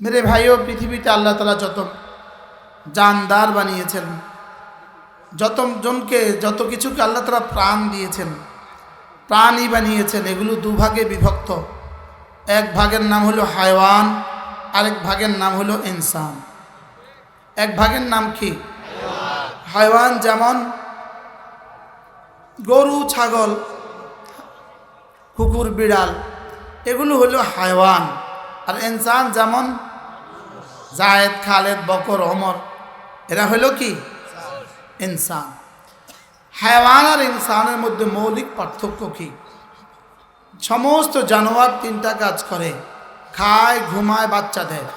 মেরে ভাইও পৃথিবীতে আল্লাহ তালা যত জানদার বানিয়েছেন, যত জনকে, যত কিছুকে আল্লাহ তালা প্রাণ দিয়েছেন, প্রাণী বানিয়েছেন, এগুলো দুভাগে বিভক্ত। এক ভাগের নাম হলো হায়ওয়ান আরেক ভাগের নাম হলো ইনসান। এক ভাগের নাম কি? হায়ওয়ান যেমন গরু, ছাগল, কুকুর, বিড়াল, এগুলো হলো হায়ওয়ান আর ইনসান যেমন জায়েদ, খালেদ, বকর অমর এরা হলো কি? ইনসান। হায়ওয়ান আর ইনসানের মধ্যে মৌলিক পার্থক্য কি? সমস্ত জানোয়ার তিনটা কাজ করে, খায়, ঘুমায় বাচ্চা দেয়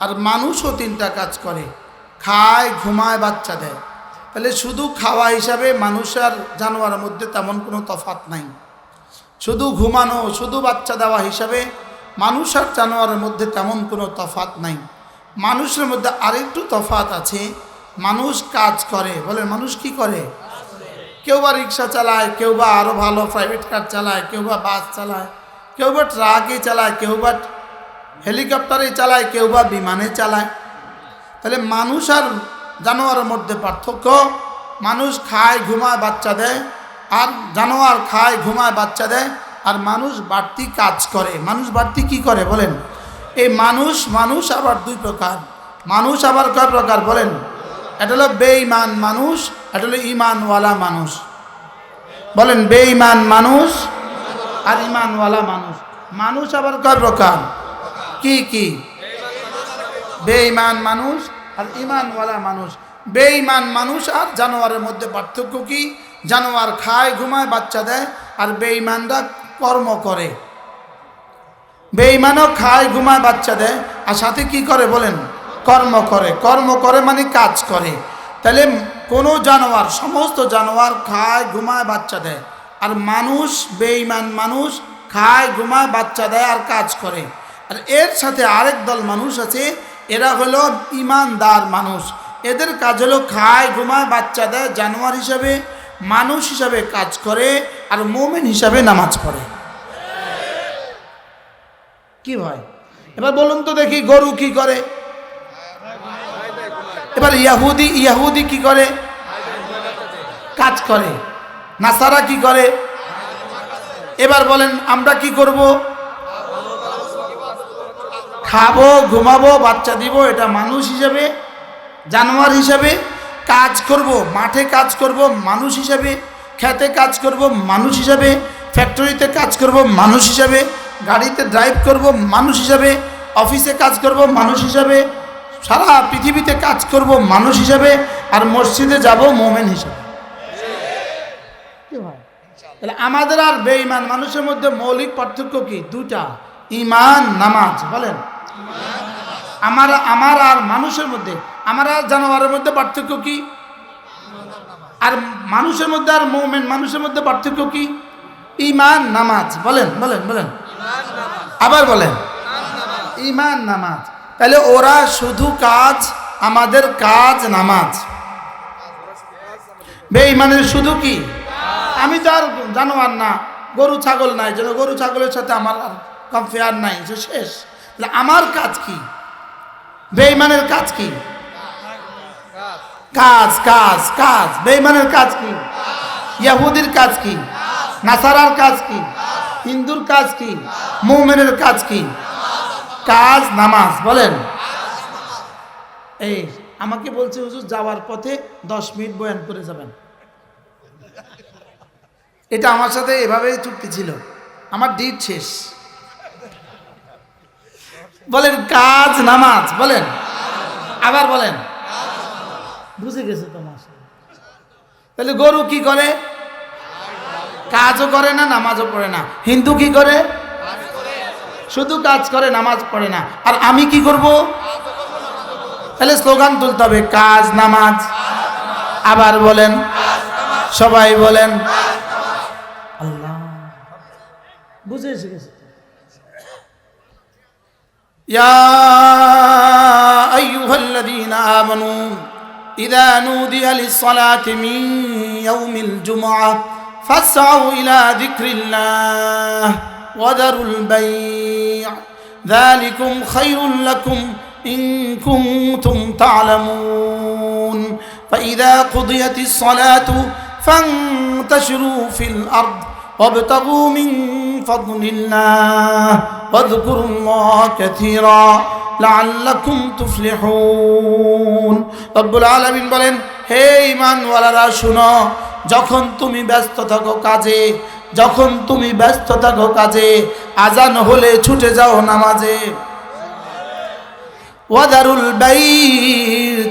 আর মানুষও তিনটা কাজ করে, খায়, ঘুমায় বাচ্চা দেয় তাহলে শুধু খাওয়া হিসাবে মানুষ আর জানোয়ারের মধ্যে তেমন কোনো তফাত নাই। শুধু ঘুমানো, শুধু বাচ্চা দেওয়া হিসাবে মানুষ আর জানোয়ারের মধ্যে তেমন কোনো তফাত নাই। মানুষের মধ্যে আরেকটু তফাত আছে। মানুষ কাজ করে। বলে মানুষ কি করে? কেউ বা রিক্সা চালায়, কেউ বা আরও ভালো প্রাইভেট কার চালায়, কেউ বা বাস চালায়, কেউ বা ট্রাকে চালায়, কেউ বা হেলিকপ্টারে চালায়, কেউ বা বিমানে চালায়। তাহলে মানুষ আর জানোয়ারের মধ্যে পার্থক্য, মানুষ খায়, ঘুমায়, বাচ্চা দেয়, আর জানোয়ার খায়, ঘুমায়, বাচ্চা দেয়, আর মানুষ বাড়তি কাজ করে। মানুষ বাড়তি কি করে? বলেন। এই মানুষ মানুষ আবার দুই প্রকার। মানুষ আবার কয় প্রকার বলেন? এটা হলো বেঈমান মানুষ, এটা হলো ইমানওয়ালা মানুষ। বলেন বেঈমান মানুষ আর ইমানওয়ালা মানুষ। মানুষ আবার কয় প্রকার? কি কি? বেঈমান মানুষ আর ইমানওয়ালা মানুষ। বেঈমান মানুষ আর জানোয়ারের মধ্যে পার্থক্য কি? জানোয়ার খায়, ঘুমায়, বাচ্চা দেয়, আর বেঈমানরা কর্ম করে। বেঈমানও খায়, ঘুমায়, বাচ্চা দেয়। আর সাথে কি করে বলেন? কর্ম করে। কর্ম করে মানে কাজ করে। তাহলে কোনো জানোয়ার, সমস্ত জানোয়ার খায়, ঘুমায়, বাচ্চা দেয়। আর মানুষ, বেঈমান মানুষ খায়, ঘুমায়, বাচ্চা দেয় আর কাজ করে। আর এর সাথে আরেক দল মানুষ আছে, এরা হলো ইমানদার মানুষ। এদের কাজ হলো খায়, ঘুমায়, বাচ্চা দেয়, জানোয়ার হিসাবে, মানুষ হিসাবে কাজ করে, আর মোমেন হিসাবে নামাজ পড়ে। কি ভাই? এবার বলুন তো দেখি গরু কি করে? এবার ইয়াহুদি ইয়াহুদি কি করে? কাজ করে। নাসারা কি করে? এবার বলেন, আমরা কি করব? খাব, ঘুমাবো, বাচ্চা দিব, এটা মানুষ হিসাবে, জানোয়ার হিসাবে কাজ করব, মাঠে কাজ করব, মানুষ হিসাবে, খেতে কাজ করব, মানুষ হিসাবে ফ্যাক্টরিতে কাজ করব, মানুষ হিসাবে গাড়িতে ড্রাইভ করব মানুষ হিসাবে অফিসে কাজ করব মানুষ হিসাবে সারা পৃথিবীতে কাজ করব মানুষ হিসাবে আর মসজিদে যাব মোমেন হিসাবে। তাহলে আমাদের আর বেঈমান মানুষের মধ্যে মৌলিক পার্থক্য কি? দুটা ইমান নামাজ বলেন। আমার আমার আর মানুষের মধ্যে আমার আর জানোয়ারের মধ্যে পার্থক্য কি? আর মানুষের মধ্যে আর মোমেন মানুষের মধ্যে পার্থক্য কি? ইমান নামাজ বলেন বলেন বলেন। আবার বলেন। ইমান নামাজ। তাহলে ওরা শুধু কাজ, আমাদের কাজ নামাজ। বেঈমানের শুধু কি? আমি তো আর জানোয়ার না, গরু ছাগল নাই যেন গরু ছাগলের সাথে আমার আর কম্পেয়ার নাই যে শেষ। আমার কাজ কি? বেঈমানের কাজ কি? কাজ কাজ কাজ। বেঈমানের কাজ কি? ইয়াহুদির কাজ কি? নাসারার কাজ কি? হিন্দুর কাজ কি? মুমেনের কাজ কি? কাজ নামাজ, বলেন। এই, আমাকে বলছে, হুজুর, যাওয়ার পথে দশ মিনিট বয়ান করে যাবেন। এটা আমার সাথে এভাবেই চুক্তি ছিল। আমার ডিট শেষ। বলেন, কাজ নামাজ, বলেন। আবার বলেন। বুঝে গেছে তোমার তাহলে গরু কি করে? কাজও করে না নামাজও পড়ে না হিন্দু কি করে শুধু কাজ করে নামাজ পড়ে না আর আমি কি করব তাহলে স্লোগান তুলতে হবে কাজ নামাজ আবার বলেন সবাই বলেন আল্লাহ বুঝে এসে গেছে يا أيها الذين آمنوا إذا نودي للصلاة من يوم الجمعة فاسعوا إلى ذكر الله وذروا البيع ذلكم خير لكم إن كنتم تعلمون فإذا قضيت الصلاة فانتشروا في الأرض وابتغوا من فضل الله واذكروا الله كثيرا لعلكم تفلحون رب العالمين বলেন হে ঈমানওয়ালারা শুনো যখন তুমি ব্যস্ত থাকো কাজে, যখন তুমি ব্যস্ত থাকো কাজে, আজান হলে ছুটে যাও নামাজে। ওয়াদারুল বাই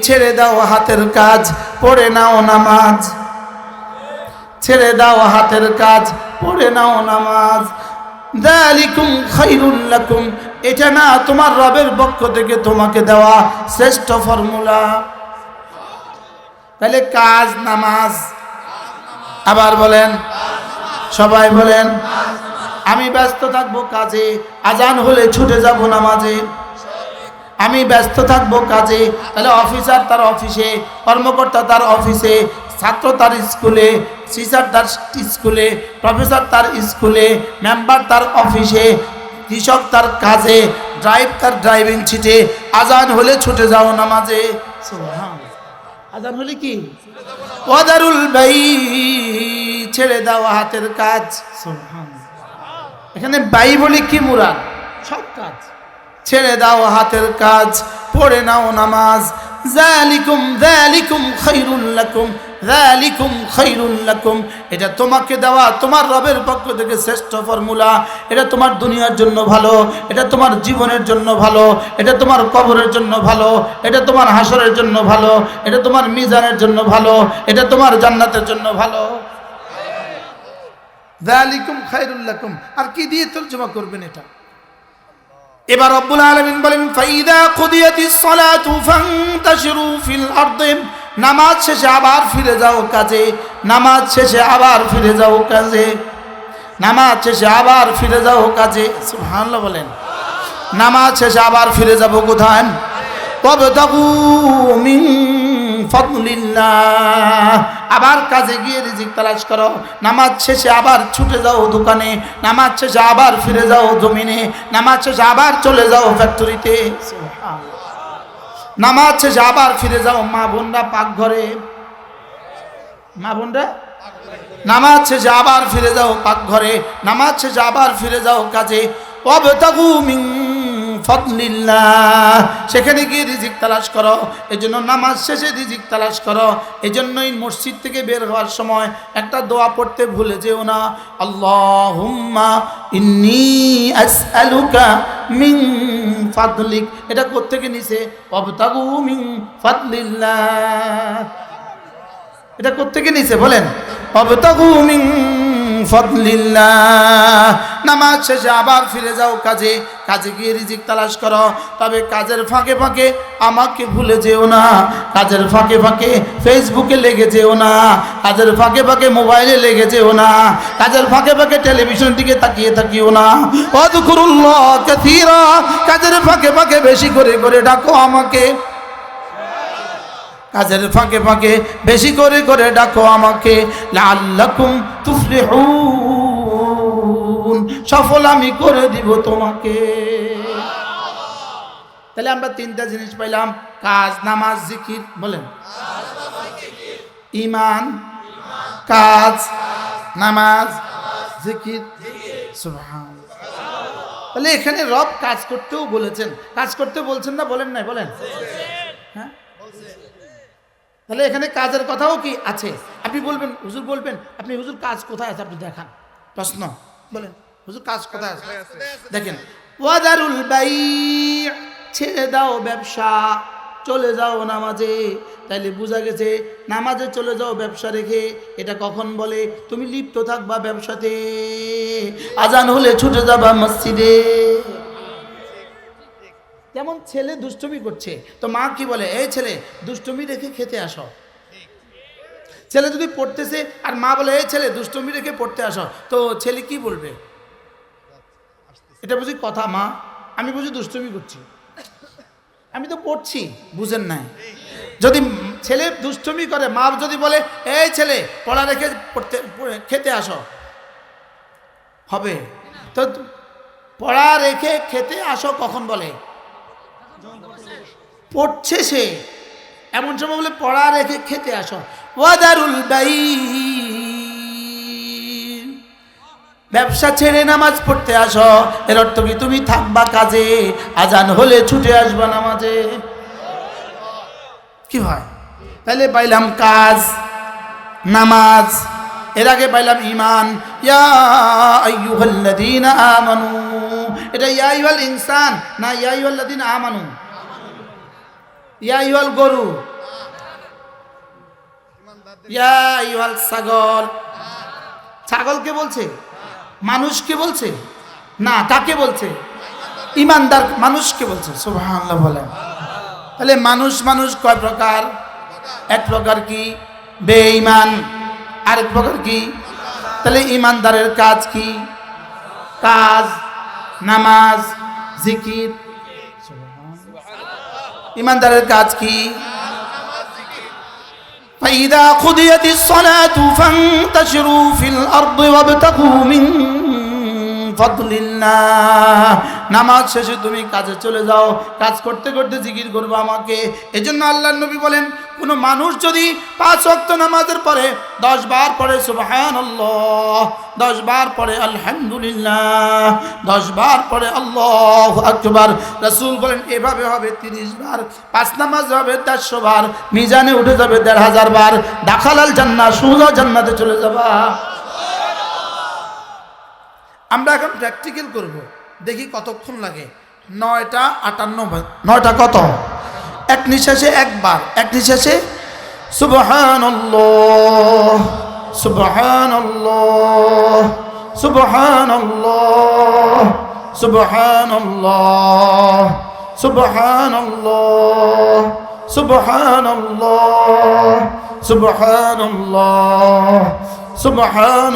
ছেড়ে দাও হাতের কাজ, পড়ে নাও নামাজ। ছেড়ে দাও হাতের কাজ, পড়ে নাও নামাজ। দালিকুম খাইরুল লাকুম, এটা না তোমার রবের পক্ষ থেকে তোমাকে দেওয়া শ্রেষ্ঠ ফর্মুলা। তাহলে কাজ, নামাজ আবার বলেন। সবাই বলেন, আমি ব্যস্ত থাকব কাজে, আজান হলে ছুটে যাব নামাজে। আমি ব্যস্ত থাকব কাজে, তাহলে অফিসার তার অফিসে, কর্মকর্তা তার অফিসে, ছাত্র তার স্কুলে টিচার তার স্কুলে প্রফেসর তার স্কুলে মেম্বার তার অফিসে, কৃষক তার কাজে ড্রাইভ তার ড্রাইভিং সিটে আজান হলে ছুটে যাও নামাজে। আজান হলে কি? ওয়াদারুল বাই ছেড়ে দাও হাতের কাজ। এখানে বাই বলে কি মুরাদ? সব কাজ। ছেড়ে দাও হাতের কাজ পড়ে নাও নামাজ। জালিকুম জালিকুম খাইরুল লাকুম। জালিকুম খাইরুল লাকুম এটা তোমাকে দেওয়া তোমার রবের পক্ষ থেকে শ্রেষ্ঠ ফর্মুলা। এটা তোমার দুনিয়ার জন্য ভালো, এটা তোমার জীবনের জন্য ভালো, এটা তোমার কবরের জন্য ভালো, এটা তোমার হাসরের জন্য ভালো, এটা তোমার মিজানের জন্য ভালো, এটা তোমার জান্নাতের জন্য ভালো। জালিকুম খাইরুল লাকুম আর কি দিয়ে তর্জমা করবেন এটা? এবার রব্বুল আলামিন বলেন, ফাইদা কুদিয়াতিস সালাতু ফান্তাশিরু ফিল আরদি। নামাজ শেষে আবার ফিরে যাও কাজে, নামাজ শেষে আবার ফিরে যাও কাজে, নামাজ শেষে আবার ফিরে যাও কাজে। সুবহানাল্লাহ বলেন। নামাজ শেষে আবার ফিরে যাব কোথায়? ওয়াবতাগু মিন ফাদলিল্লাহ। আবার কাজে গিয়ে রিজিক তালাশ করো। নামাজ শেষে আবার ছুটে যাও দোকানে। নামাজ শেষে আবার ফিরে যাও জমিনে। নামাজ শেষে আবার চলে যাও ফ্যাক্টরিতে। নামাজ শেষে আবার ফিরে যাও, মা বোনরা পাকঘরে মা বোনরা? নামাজ শেষে আবার ফিরে যাও পাকঘরে নামাজ শেষে আবার ফিরে যাও কাজে। অবতাগু মিন ফদলিল্লাহ। সেখানে গিয়ে রিজিক তালাশ করো। এই জন্য নামাজ শেষে রিজিক তালাশ করো। এই জন্যই মসজিদ থেকে বের হওয়ার সময় একটা দোয়া পড়তে ভুলে যেও না। আল্লাহুম্মা ইন্নি আসআলুকা মিন ফাদলিক। এটা কোত্থেকে নিছে? অবতাগু মিন ফাদলিল্লাহ। এটা কোত্থেকে নিছে বলেন? অবতাগু মিন ফদলিল্লাহ। নামাজ শেষে আবার ফিরে যাও কাজে। কাজে গিয়ে রিজিক তালাশ করো। তবে কাজের ফাঁকে ফাঁকে আমাকে ভুলে যেও না। কাজের ফাঁকে ফাঁকে ফেসবুকে লেগে যেও না। কাজের ফাঁকে ফাঁকে মোবাইলে লেগে যেও না। কাজের ফাঁকে ফাঁকে টেলিভিশন দিকে তাকিয়ে থাকিও না। অদকুরুল্লাহ কাজের ফাঁকে ফাঁকে বেশি করে করে ডাকো আমাকে। কাজের ফাঁকে ফাঁকে বেশি করে করে ডাকো আমাকে। লাল্লাকুম তুফলিহুন। সফল আমি করে দিব তোমাকে। তাহলে আমরা তিনটা জিনিস পাইলাম। কাজ, নামাজ, জিকির, বলেন। ইমান, কাজ, নামাজ, জিকির। তাহলে এখানে রব কাজ করতেও বলেছেন। কাজ করতে বলছেন না বলেন নাই? বলেন। হ্যাঁ? তাহলে এখানে কাজের কথাও কি আছে? আপনি বলবেন, হুজুর বলবেন, আপনি হুজুর কাজ কোথায় আছে আপনি দেখান। প্রশ্ন, বলেন, হুজুর কাজ কোথায় আছে? দেখেন, ওয়াদারুল বাই ছেড়ে দাও ব্যবসা, চলে যাও নামাজে। তাইলে বোঝা গেছে, নামাজে চলে যাও ব্যবসা রেখে, এটা কখন বলে? তুমি লিপ্ত থাকবা ব্যবসাতে, আজান হলে ছুটে যাবা মসজিদে। যেমন ছেলে দুষ্টুমি করছে, তো মা কি বলে, এই ছেলে, দুষ্টুমি রেখে খেতে আসো। ছেলে যদি পড়তেছে, আর মা বলে, এই ছেলে, দুষ্টুমি রেখে পড়তে আসো। তো ছেলে কি বলবে? এটা বুঝি কথা, মা? আমি বুঝি দুষ্টুমি করছি। আমি তো পড়ছি, বুঝেন নাই। যদি ছেলে দুষ্টুমি করে, মা যদি বলে, এই ছেলে, পড়া রেখে পড়তে খেতে আসো। হবে। তো পড়া রেখে খেতে আসো কখন বলে? পড়ছে সে। এমন সময় বলে, পড়া রেখে খেতে আসো। ওয়াদারুল বাই ব্যবসা ছেড়ে নামাজ পড়তে আসো। এর অর্থ কি? তুমি থাকবা কাজে, আজান হলে ছুটে আসবা নামাজে। কি হয়? তাহলে পাইলাম কাজ, নামাজ, এর আগে পাইলাম ইমান ইয়া আমানু। এটা ইয়া আইয়ুহাল ইনসান, না ইয়া আইয়ুহাল্লাযীনা আমানু। ইয়া আইয়ুহাল গরু। ইয়া আইয়ুহাল ছাগল। ছাগলকে বলছে? মানুষকে বলছে? না তাকে বলছে? ইমানদার মানুষকে বলছে? সুবহানাল্লাহ বলেন। তাহলে মানুষ মানুষ কয় প্রকার? এক প্রকার কি? বেঈমান। আরেক প্রকার কি? তাহলে ইমানদারের কাজ কি? কাজ, নামাজ, জিকির ইমানদারের কাজ কি فإذا قضيت الصلاة فانتشروا في الأرض وابتغوا من নামাজ শেষে তুমি কাজে চলে যাও, কাজ করতে করতে জিকির করব আমাকে। এজন্য আল্লাহ নবী বলেন, কোনো মানুষ যদি পাঁচ অক্ত নামাজের পরে দশ বার পরে সুবাহান দশ বার পরে আলহামদুলিল্লাহ, দশ বার পরে আল্লাহ আকবর, রসুল বলেন, এভাবে হবে তিরিশ বার, পাঁচ নামাজ হবে দেড়শো বার, মিজানে উঠে যাবে দেড় হাজার বার, দাখালাল জান্না সুজা জান্নাতে চলে যাবা। আমরা এখন প্র্যাকটিক্যাল করব। দেখি কতক্ষণ লাগে। নয়টা আটান্ন নয়টা কত? এক নিঃশ্বাসে একবার, এক নিঃশ্বাসে সুবহান সুবহান সুবহান সুবহান সুবহান সুবহান সুবহান সুবহান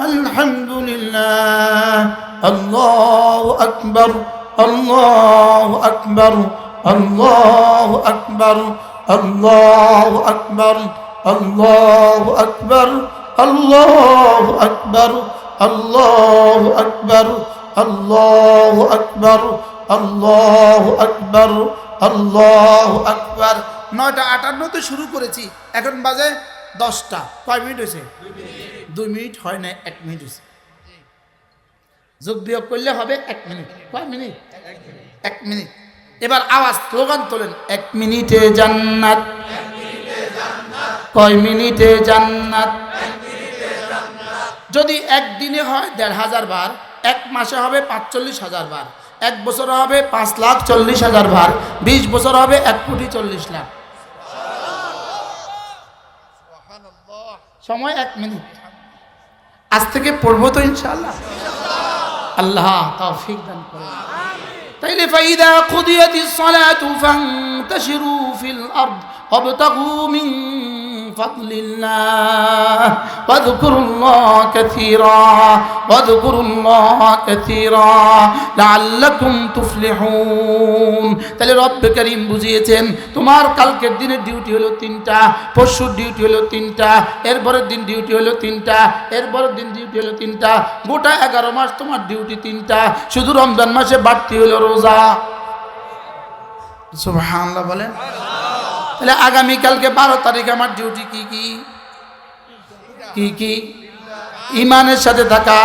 الحمد لله الله أكبر الله أكبر الله أكبر الله أكبر الله أكبر الله أكبر الله أكبر الله أكبر الله أكبر الله أكبر নয়টা আটান্নতে শুরু করেছি এখন বাজে দশটা কয় মিনিট হয়েছে দুই মিনিট হয় না, এক মিনিট হয়েছে যোগ বিয়োগ করলে হবে এক মিনিট। কয় মিনিট? এক মিনিট। এবার আওয়াজ, স্লোগান তোলেন। এক মিনিটে জান্নাত। কয় মিনিটে জান্নাত? যদি একদিনে হয় দেড় হাজার বার, এক মাসে হবে পাঁচচল্লিশ হাজার বার, এক বছর হবে পাঁচ লাখ চল্লিশ হাজার বার, বিশ বছর হবে এক কোটি চল্লিশ লাখ। সময় এক মিনিট। আজ থেকে পড়ব তো ইনশাল্লাহ আল্লাহ তৌফিক দান করুন। তাইলে ফাইদা কুদিয়াতিস সালাতু ফান্তাশিরু ফিল আরদ ওয়াবতাগু মিন فضل الله واذكروا الله كثيرا واذكروا الله كثيرا لعلكم تفلحون তাহলে রব্বে করিম বুঝিয়েছেন তোমার কালকের দিনের ডিউটি হলো তিনটা পরশুর ডিউটি হলো তিনটা এরপরের দিন ডিউটি হলো তিনটা এরপরের দিন ডিউটি হলো তিনটা গোটা এগারো মাস তোমার ডিউটি তিনটা শুধু রমজান মাসে বাড়তি হলো রোজা সুবহানাল্লাহ বলেন তাহলে আগামীকালকে বারো তারিখ আমার ডিউটি কি কি? কি কি? ইমানের সাথে থাকা,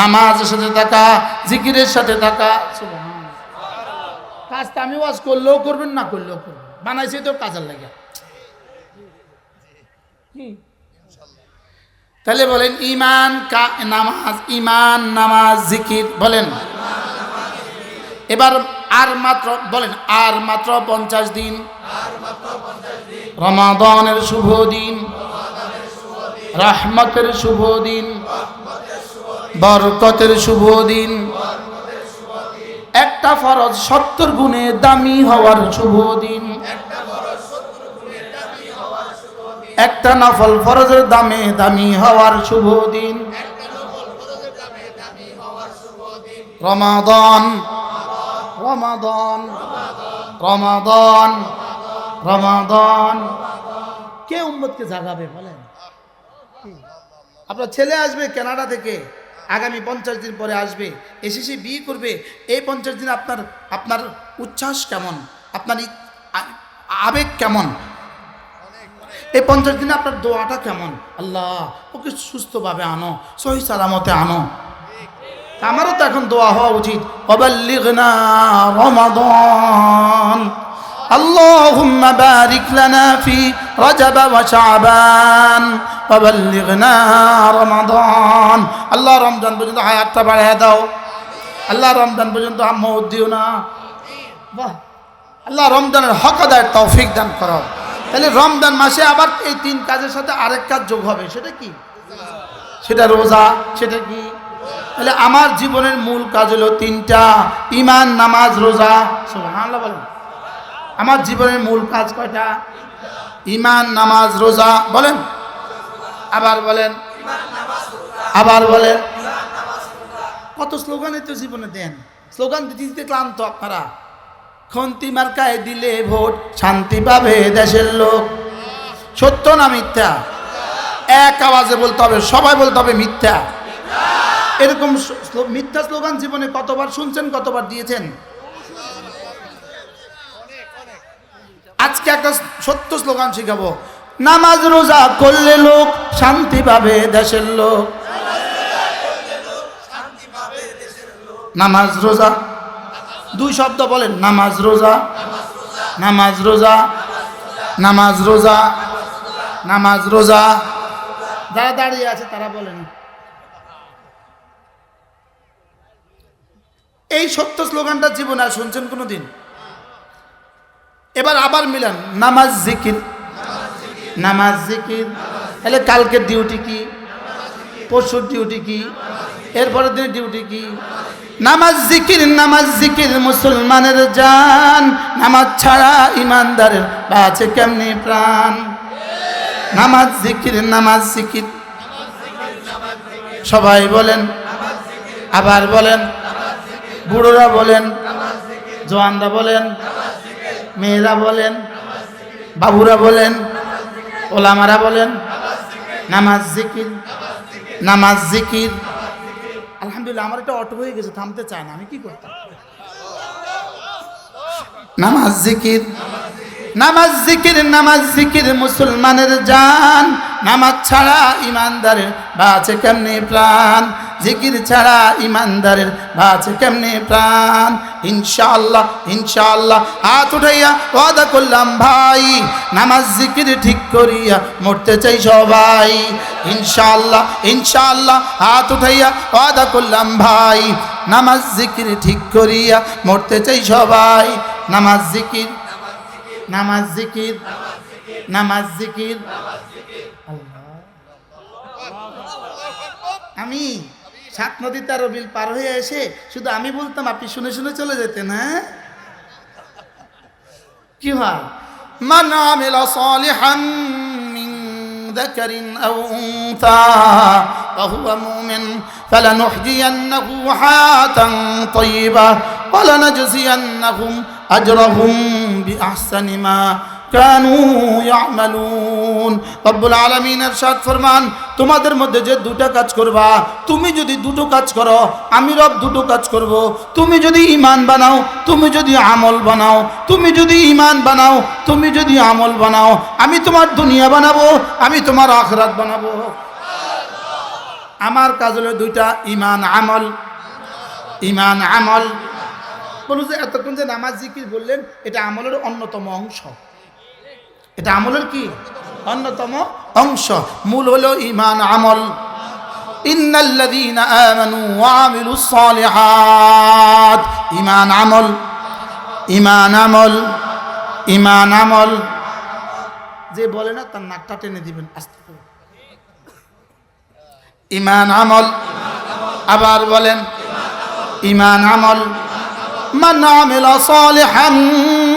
নামাজের সাথে থাকা, জিকিরের সাথে থাকা। কাজটা আমি ওয়াজ করলেও করবেন, না করলেও করবেন। বানাইছি তো কাজের লাগে। তাহলে বলেন ইমান নামাজ ইমান নামাজ, জিকির, বলেন। এবার আর মাত্র, বলেন, আর মাত্র পঞ্চাশ দিন। রমাদনের শুভ দিন। রহমতের শুভ দিন। বরকতের শুভ দিন। একটা ফরজ সত্তর গুণে দামি হওয়ার শুভ দিন। একটা নফল ফরজের দামে দামি হওয়ার শুভ দিন। রমাদন রমাদন রমাদন রমাদন। কে উম্মতকে জাগাবে বলেন? আপনার ছেলে আসবে কানাডা থেকে, আগামী পঞ্চাশ দিন পরে আসবে এসে সে বিয়ে করবে, এই পঞ্চাশ দিন আপনার আপনার উচ্ছ্বাস কেমন? আপনার আবেগ কেমন? এই পঞ্চাশ দিনে আপনার দোয়াটা কেমন? আল্লাহ, ওকে সুস্থভাবে আনো, সহি সালামতে আনো। আমারও তো এখন দোয়া হওয়া উচিত অবাল্লিগনা রমাদান اللهم بارك لنا في رجب وشعبان وبلغنا رمضان আল্লাহ রমজান পর্যন্ত হায়াতটা বাড়ায় দাও আল্লাহ রমজান পর্যন্ত মৌত দিও না বাহ আল্লাহ রমজানের হক আদায়ের তৌফিক দান করো তাহলে রমজান মাসে আবার এই তিন কাজের সাথে আরেক কাজ যোগ হবে সেটা কি সেটা রোজা সেটা কি তাহলে আমার জীবনের মূল কাজ হলো তিনটা ইমান নামাজ, রোজা। বলেন। আমার জীবনের মূল কাজ কয়টা? ইমান নামাজ, রোজা। বলেন। আবার বলেন। আবার বলেন। কত স্লোগানে তো জীবনে দেন। স্লোগান দিতে দিতে ক্লান্ত আপনারা। খন্তি মার্কায় দিলে ভোট শান্তি পাবে দেশের লোক। সত্য না মিথ্যা? এক আওয়াজে বলতে হবে, সবাই বলতে হবে মিথ্যা। এরকম মিথ্যা স্লোগান জীবনে কতবার শুনছেন, কতবার দিয়েছেন? আজকে একটা সত্য স্লোগান শিখাবো। নামাজ রোজা করলে লোক শান্তি পাবে দেশের লোক। নামাজ রোজা। দুই শব্দ বলেন, নামাজ রোজা। নামাজ রোজা। নামাজ রোজা। নামাজ রোজা। যারা দাঁড়িয়ে আছে তারা বলেন। এই সত্য স্লোগানটা জীবনে আর শুনছেন কোনো দিন এবার আবার মিলান, নামাজ জিকির। নামাজ জিকির। তাহলে কালকের ডিউটি কি? পরশুর ডিউটি কি? এরপরের দিনের ডিউটি কি? নামাজ জিকির নামাজ জিকির, মুসলমানের জান। নামাজ ছাড়া ইমানদারের বাঁচে কেমনি প্রাণ? নামাজ জিকির নামাজ জিকির। সবাই বলেন, আবার বলেন। বুড়োরা বলেন, জোয়ানরা বলেন, মেয়েরা বলেন, বাবুরা বলেন, ওলামারা বলেন, নামাজ জিকির নামাজ জিকির। আলহামদুলিল্লাহ, আমার একটা অটো হয়ে গেছে, থামতে চায় না, আমি কি করতাম? নামাজ জিকির নামাজ জিকির নামাজ জিকির, মুসলমানের জান। নামাজ ছাড়া ইমানদারের বাঁচে কেমনি প্রাণ? জিকির ছাড়া ইমানদারের বাঁচে কেমনি প্রাণ? ইনশাআল্লাহ ইনশাআল্লাহ। হাত উঠাইয়া ওয়াদা করলাম, ভাই, নামাজ জিকির ঠিক করিয়া মরতে চাই সবাই। ইনশাআল্লাহ ইনশাআল্লাহ। হাত উঠাইয়া ওয়াদা করলাম, ভাই, নামাজ জিকির ঠিক করিয়া মরতে চাই সবাই। নামাজ জিকির নামাজ জিকির নামাজ জিকির আমি সাত নদী তেরো বিল পার হয়ে এসে শুধু আমি বলতাম আপনি শুনে শুনে চলে যেতেন হ্যাঁ কি হয় من عمل صالحا من ذكر أو أنثى وهو مؤمن فلنحيينه حياة طيبة ولنجزينهم أجرهم بأحسن ما كانوا يعملون رب العالمين ارشاد ফরমান তোমাদের মধ্যে যে দুটো কাজ করবা তুমি যদি দুটো কাজ করো আমি রব দুটো কাজ করব তুমি যদি ইমান বানাও তুমি যদি আমল বানাও তুমি যদি ইমান বানাও তুমি যদি আমল বানাও আমি তোমার দুনিয়া বানাবো আমি তোমার আখরাত বানাবো আমার কাজ হলো দুইটা ইমান আমল ইমান আমল যে এতক্ষণ যে নামাজ জিকির বললেন, এটা আমলের অন্যতম অংশ। এটা আমলের কি? অন্যতম অংশ। মূল হলো ইমান আমল। ইমান আমল। ইমান আমল। ইমান আমল। যে বলে না, তার নাকটা টেনে দিবেন, আস্তে ইমান আমল। আবার বলেন ইমান আমল। من عمل صالحا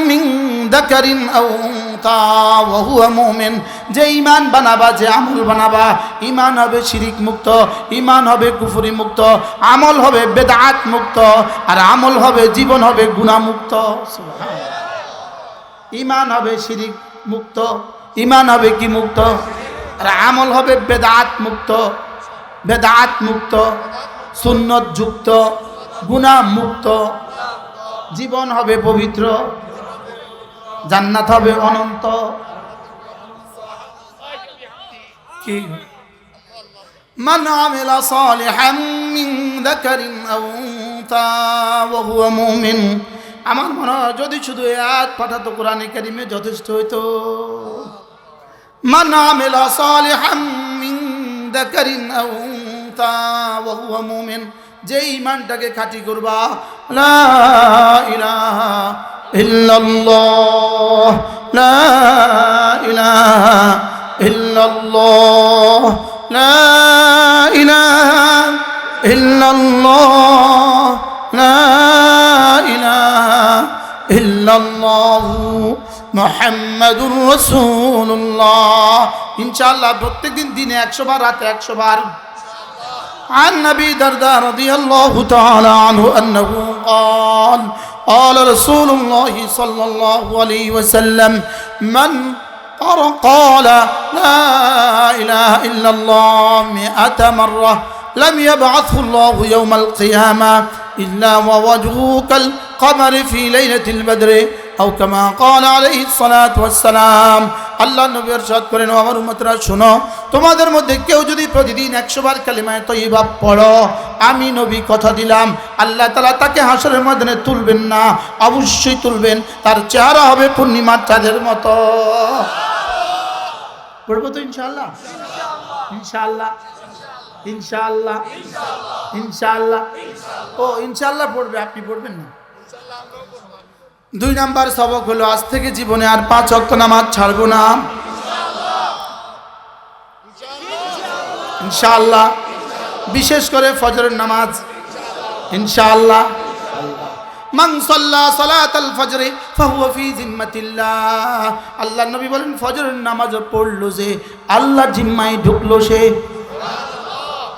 من ذكر أو أنثى وهو مؤمن যে ইমান বানাবা যে আমল বানাবা ইমান হবে শিরিক মুক্ত ইমান হবে কুফরি মুক্ত আমল হবে বেদাত মুক্ত আর আমল হবে জীবন হবে গুণামুক্ত ইমান হবে শিরিক মুক্ত ইমান হবে কি মুক্ত আর আমল হবে বেদাত মুক্ত বেদাত মুক্ত সুন্নত যুক্ত গুণা মুক্ত জীবন হবে পবিত্র জান্নাত হবে অনন্ত কি من عمل صالحا من ذكر أو أنثى وهو مؤمن আমার মনে হয় যদি শুধু এক পাঠাতো কোরআনে কারিমে যথেষ্ট হইতো من عمل صالحا من ذكر أو أنثى وهو مؤمن যে ইমানটাকে খাটি করবা মুহাম্মাদুর রাসূলুল্লাহ। ইনশাআল্লাহ প্রত্যেকদিন দিনে 100 বার রাতে 100 বার عن نبي درداء رضي الله تعالى عنه أنه قال قال رسول الله صلى الله عليه وسلم من قال لا إله إلا الله مئة مرة لم يبعثه الله يوم القيامة إلا ووجهه كالقمر في ليلة البدر আও কামা কল আলাইহি সালাতু আল্লাহ নবী ইরশাদ করেন আমার উম্মতরা, শুনো, তোমাদের মধ্যে কেউ যদি প্রতিদিন 100 বার তো তয়্যিবা পড়ো, আমি নবী কথা দিলাম, আল্লাহ তাআলা তাকে হাসরের ময়দানে তুলবেন না, অবশ্যই তুলবেন, তার চেহারা হবে পূর্ণিমার চাঁদের মতো। পড়ব তো ইনশাআল্লাহ ইনশাআল্লাহ? ইনশাআল্লাহ। ইনশাআল্লাহ। ইনশাআল্লাহ। ও, ইনশাআল্লাহ পড়বে, আপনি পড়বেন না? দুই নাম্বার সবক হলো, আজ থেকে জীবনে আর পাঁচ অক্ত নামাজ ছাড়বো না। ইনশাআল্লাহ। বিশেষ করে ফজরের নামাজ। ইনশাআল্লাহ। ফজরে আল্লাহ নবী বলেন, ফজরের নামাজ পড়ল যে আল্লাহ ঢুকলো সে।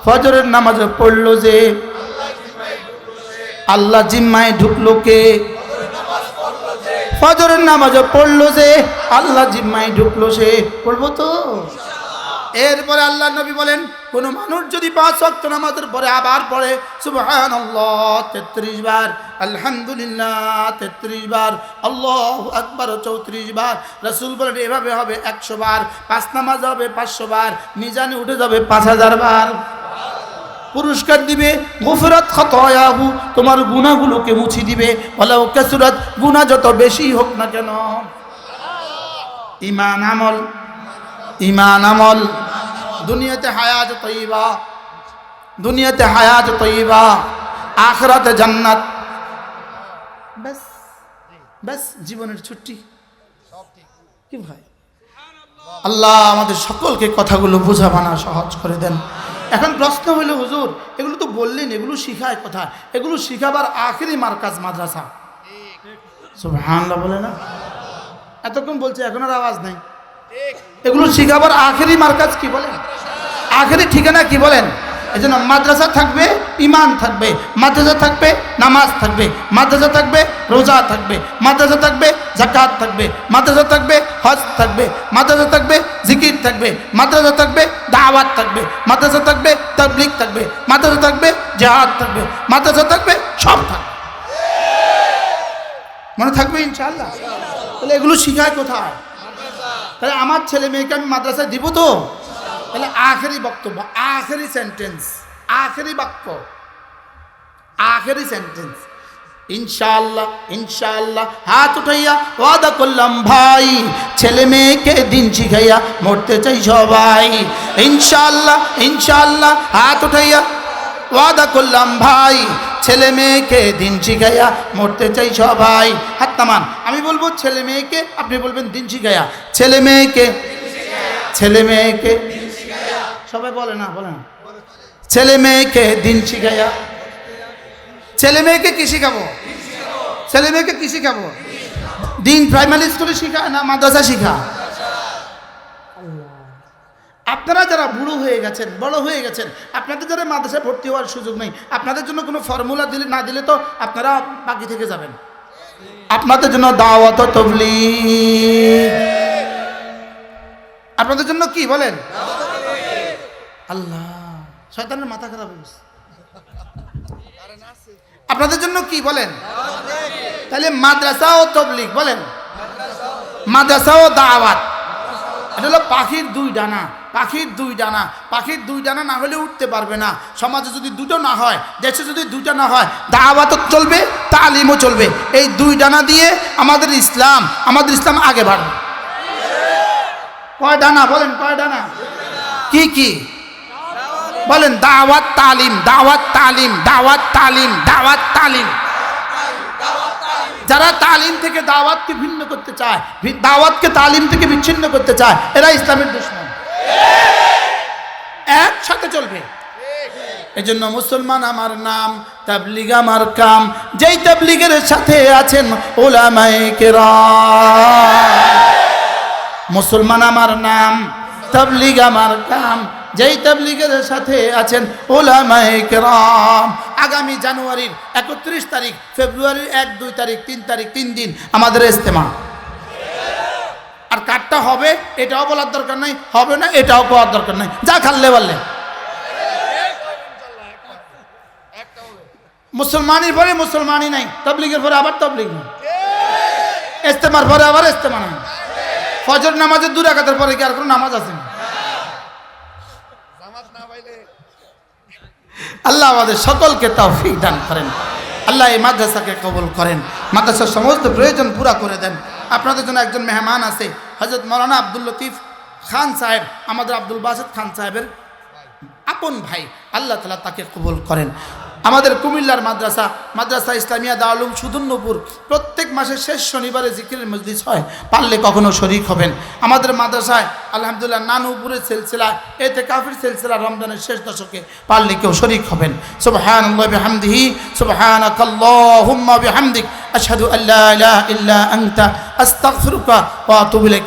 ফজরের পড়ল যে আল্লাহ জিম্মায় ঢুকলো কে? ফজরের নামাজ পড়ল যে, আল্লাহ জিম্মায় ঢুকলো সে। পড়ব তো। এরপরে আল্লাহ নবী বলেন, কোন মানুষ যদি পাঁচ ওয়াক্ত নামাজের পরে আবার পড়ে সুবহান আল্লাহ তেত্রিশ বার, আলহামদুলিল্লাহ, তেত্রিশ বার, আল্লাহ আকবার, চৌত্রিশ বার, রসুল বলেন, এভাবে হবে একশো বার, পাঁচ নামাজ হবে পাঁচশো বার, মিজানে উঠে যাবে পাঁচ হাজার বার। পুরস্কার দিবে, গুফরাত খতয়াহু, তোমার গুণাগুলোকে মুছি দিবে। ওলাও কাসুরাত, গুণা যত বেশি হোক না কেন। ইমান আমল ইমান আমল। দুনিয়াতে হায়াত তৈবা দুনিয়াতে হায়াত তৈবা আখরাতে জান্নাত। ব্যাস ব্যাস, জীবনের ছুটি। কি ভাই? আল্লাহ আমাদের সকলকে কথাগুলো বোঝাবানা সহজ করে দেন। এখন প্রশ্ন হইল হুজুর, এগুলো তো বললেন, এগুলো শিখায় কথা। এগুলো শিখাবার আখেরি মার্কাজ মাদ্রাসা। বলে না? এতক্ষণ বলছে, এখন আর আওয়াজ নাই। এগুলো শিখাবার আখেরি মার্কাজ কি বলেন? আখেরি ঠিকানা কি বলেন? এই জন্য মাদ্রাসা থাকবে, ইমান থাকবে, মাদ্রাসা থাকবে, নামাজ থাকবে, মাদ্রাসা থাকবে, রোজা থাকবে, মাদ্রাসা থাকবে জাকাত থাকবে, মাদ্রাসা থাকবে, হজ থাকবে, মাদ্রাসা থাকবে, জিকির থাকবে, মাদ্রাসা থাকবে দাওয়াত থাকবে, মাদ্রাসা থাকবে তাবলিক থাকবে, মাদ্রাসা থাকবে, জাহাদ থাকবে, মাদ্রাসা থাকবে, সব থাকবে। মনে থাকবে ইনশাআল্লাহ? তাহলে এগুলো শিখায় কোথায়? তাহলে আমার ছেলে মেয়েকে আমি মাদ্রাসায় দিব তো? তাহলে আখেরি বক্তব্য, আখেরি সেন্টেন্স আখেরি বাক্য, আখেরি সেন্টেন্স ইনশাআল্লাহ ইনশাআল্লাহ। হাত উঠাইয়া ওয়াদা করলাম ভাই ছেলে মেয়েকে দিন শিখাইয়া মরতে চাই সবাই। ইনশাআল্লাহ ইনশাআল্লাহ। হাত উঠাইয়া ওয়াদা করলাম ভাই ছেলে মেয়েকে দিন শিখাইয়া মরতে চাই সবাই। হাত নামান। আমি বলব ছেলে মেয়েকে আপনি বলবেন দিন শিখাইয়া। ছেলে মেয়েকে ছেলে মেয়েকে সবাই বলে না বলে না। ছেলে মেয়েকে দিন শিখাইয়া ছেলে মেয়েকে কি শিখাবো? ছেলে মেয়েকে কি শিখাবো? দিন প্রাইমারি স্কুলে শিখায় না মাদ্রাসা শিখা? আপনারা যারা বুড়ো হয়ে গেছেন, বড় হয়ে গেছেন, আপনাদের যারা মাদ্রাসায় ভর্তি হওয়ার সুযোগ নেই। আপনাদের জন্য কোনো ফর্মুলা দিলে, না দিলে তো আপনারা বাকি থেকে যাবেন। আপনাদের জন্য দাওয়াত তবলি আপনাদের জন্য কি বলেন? আল্লাহ। শয়তানের মাথা খারাপ হয়ে গেছে। আপনাদের জন্য কি বলেন? তাহলে মাদ্রাসা ও তবলিক বলেন। মাদ্রাসা ও দাওয়াত। এটা হলো পাখির দুই ডানা, পাখির দুই ডানা। পাখির দুই ডানা না হলে উঠতে পারবে না। সমাজে যদি দুটো না হয়, দেশে যদি দুটো না হয়, দাওয়াতও চলবে, তালিমও চলবে। এই দুই ডানা দিয়ে আমাদের ইসলাম আমাদের ইসলাম আগে বাড়বে। কয় ডানা, বলেন কয় ডানা? কি কি? বলেন, দাওয়াত তালিম দাওয়াত তালিম দাওয়াত তালিম দাওয়াত তালিম। যারা তালিম থেকে দাওয়াতকে ভিন্ন করতে চায় দাওয়াতকে তালিম থেকে বিচ্ছিন্ন করতে চায় এরা ইসলামের দুশ্মন। একসাথে চলবে। এই জন্য মুসলমান আমার নাম, তাবলিগ আমার কাম, যেই তাবলিগের সাথে আছেন ওলামায়ে কেরাম। মুসলমান আমার নাম, তাবলিগ আমার কাম যেই তাবলিগের সাথে আছেন ওলামায়ে কেরাম, আগামী জানুয়ারির একত্রিশ তারিখ, ফেব্রুয়ারির এক, দুই তারিখ, তিন তারিখ, তিন দিন আমাদের ইজতেমা। আর কাঠটা হবে, এটাও বলার দরকার নাই, হবে না, এটাও পাওয়ার দরকার নাই। যা খাললে বললে। মুসলমানের পরে মুসলমানই নাই, তবলিগের পরে আবার তবলিগ নাই। ইস্তেমার পরে আবার ইস্তেমা নাই। ফজর নামাজের দূর একাতের পরে কি আর কোনো নামাজ আছে না? আল্লাহ আমাদের সকলকে তৌফিক দান করেন। আল্লাহ এই মাদ্রাসাকে কবল করেন। মাদ্রাসার সমস্ত প্রয়োজন পুরা করে দেন। আপনাদের জন্য একজন মেহমান আছে হজরত মৌলানা আব্দুল লতিফ খান সাহেব, আমাদের আব্দুল বাসেদ খান সাহেবের আপন ভাই। আল্লাহ তালা তাকে কবল করেন। আমাদের কুমিল্লার মাদ্রাসা মাদ্রাসা ইসলামিয়া দাউলুম সুদুন্নপুর প্রত্যেক মাসের শেষ শনিবারে জিকিরের মজলিস হয়, পারলে কখনো শরিক হবেন। আমাদের মাদ্রাসায় আলহামদুলিল্লাহ নানুপুরের সিলসিলা, এতে কাফির সিলসিলা রমজানের শেষ দশকে পারলে কেউ শরিক হবেন। সুবহান